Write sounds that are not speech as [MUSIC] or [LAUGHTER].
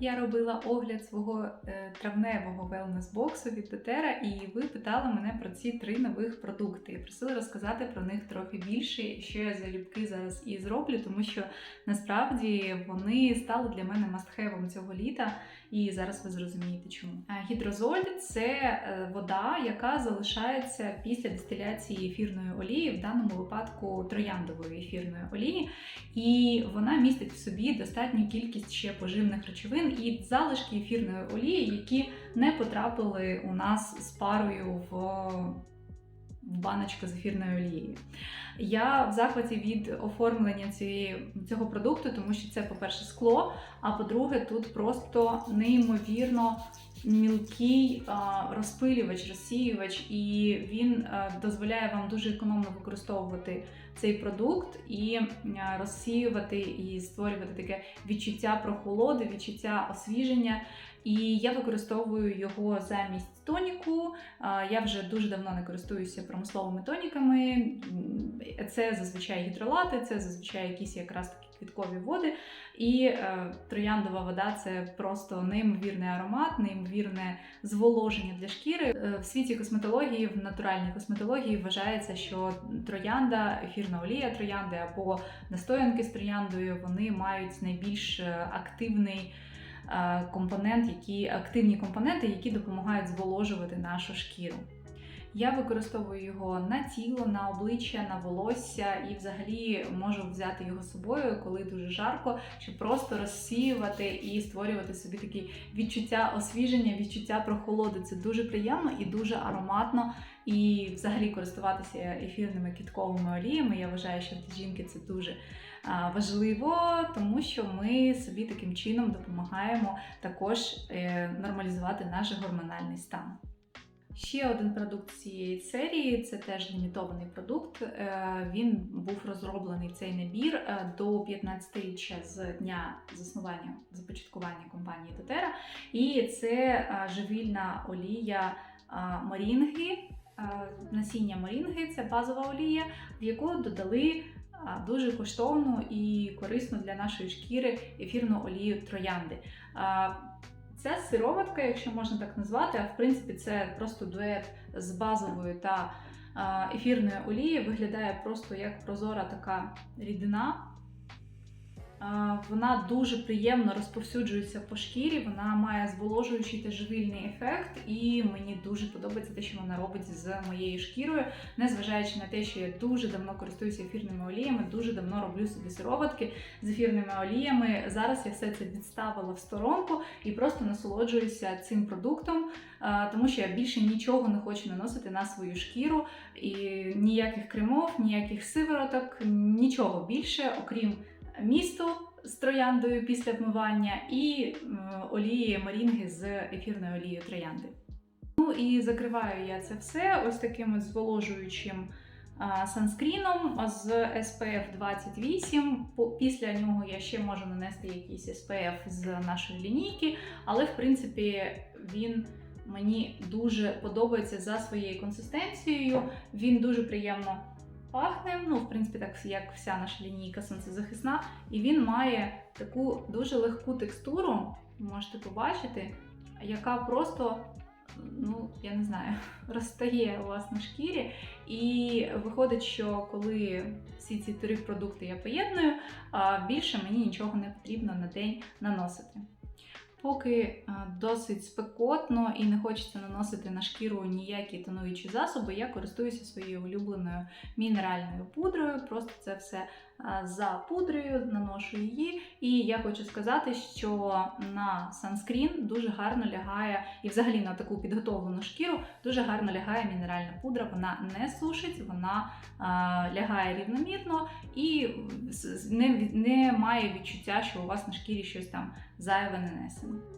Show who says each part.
Speaker 1: Я робила огляд свого е, травневого велнес-боксу від Дотера, і ви питали мене про ці три нових продукти. І просили розказати про них трохи більше, що я залюбки зараз і зроблю, тому що насправді вони стали для мене мастхевом цього літа, і зараз ви зрозумієте чому. Гідрозоль це е, вода, яка залишається після дистиляції ефірної олії, в даному випадку трояндової ефірної олії, і вона містить в собі достатню кількість ще поживних речовин і залишки ефірної олії, які не потрапили у нас з парою в, баночку з ефірною олією. Я в захваті від оформлення цієї, цього продукту, тому що це, по-перше, скло, а по-друге, тут просто неймовірно мілкий розпилювач, розсіювач, і він дозволяє вам дуже економно використовувати цей продукт і розсіювати і створювати таке відчуття прохолоди, відчуття освіження. І я використовую його замість тоніку. Я вже дуже давно не користуюся промисловими тоніками. Це зазвичай гідролати, це зазвичай якісь якраз такі квіткові води. І е, трояндова вода це просто неймовірний аромат, неймовірне зволоження для шкіри. Е, в світі косметології, в натуральній косметології вважається, що троянда, ефірна олія троянди або настоянки з трояндою вони мають найбільш е, активний. е, Компонент, які активні компоненти, які допомагають зволожувати нашу шкіру. Я використовую його на тіло, на обличчя, на волосся і взагалі можу взяти його з собою, коли дуже жарко, щоб просто розсіювати і створювати собі такі відчуття освіження, відчуття прохолоди. Це дуже приємно і дуже ароматно. І взагалі користуватися ефірними кітковими оліями. Я вважаю, що для жінки це дуже важливо, тому що ми собі таким чином допомагаємо також е, нормалізувати наш гормональний стан. Ще один продукт цієї серії це теж лімітований продукт. Е, Він був розроблений цей набір е, до 15-річчя з дня заснування започаткування компанії Дотера. І це е, живільна олія морінги, насіння морінги це базова олія, в яку додали дуже коштовну і корисну для нашої шкіри ефірну олію троянди. Ця сироватка, якщо можна так назвати, а в принципі це просто дует з базовою та ефірної олією, виглядає просто як прозора така рідина. А, Вона дуже приємно розповсюджується по шкірі, вона має зволожуючий та живильний ефект, і мені дуже подобається те, що вона робить з моєю шкірою, незважаючи на те, що я дуже давно користуюся ефірними оліями, дуже давно роблю собі сироватки з ефірними оліями. Зараз я все це відставила в сторонку і просто насолоджуюся цим продуктом, тому що я більше нічого не хочу наносити на свою шкіру, і ніяких кремов, ніяких сивороток, нічого більше, окрім місту з трояндою після вмивання і олії марінги з ефірною олією троянди. Ну і закриваю я це все ось таким зволожуючим санскріном з SPF 28. Після нього я ще можу нанести якийсь SPF з нашої лінійки, але в принципі він. Мені дуже подобається за своєю консистенцією. Він дуже приємно пахне. Ну, в принципі, так як вся наша лінійка сонцезахисна. І він має таку дуже легку текстуру, можете побачити, яка просто, ну, я не знаю, [LAUGHS] розтає у вас на шкірі. І виходить, що коли всі ці три продукти я поєдную, більше мені нічого не потрібно на день наносити. Поки досить спекотно і не хочеться наносити на шкіру ніякі тонуючі засоби, я користуюся своєю улюбленою мінеральною пудрою. Просто це все за пудрою, наношу її. І я хочу сказати, що на санскрін дуже гарно лягає, і взагалі на таку підготовлену шкіру дуже гарно лягає мінеральна пудра. Вона не сушить, вона а, лягає рівномірно і не, не має відчуття, що у вас на шкірі щось там зайве нанесено. ruim.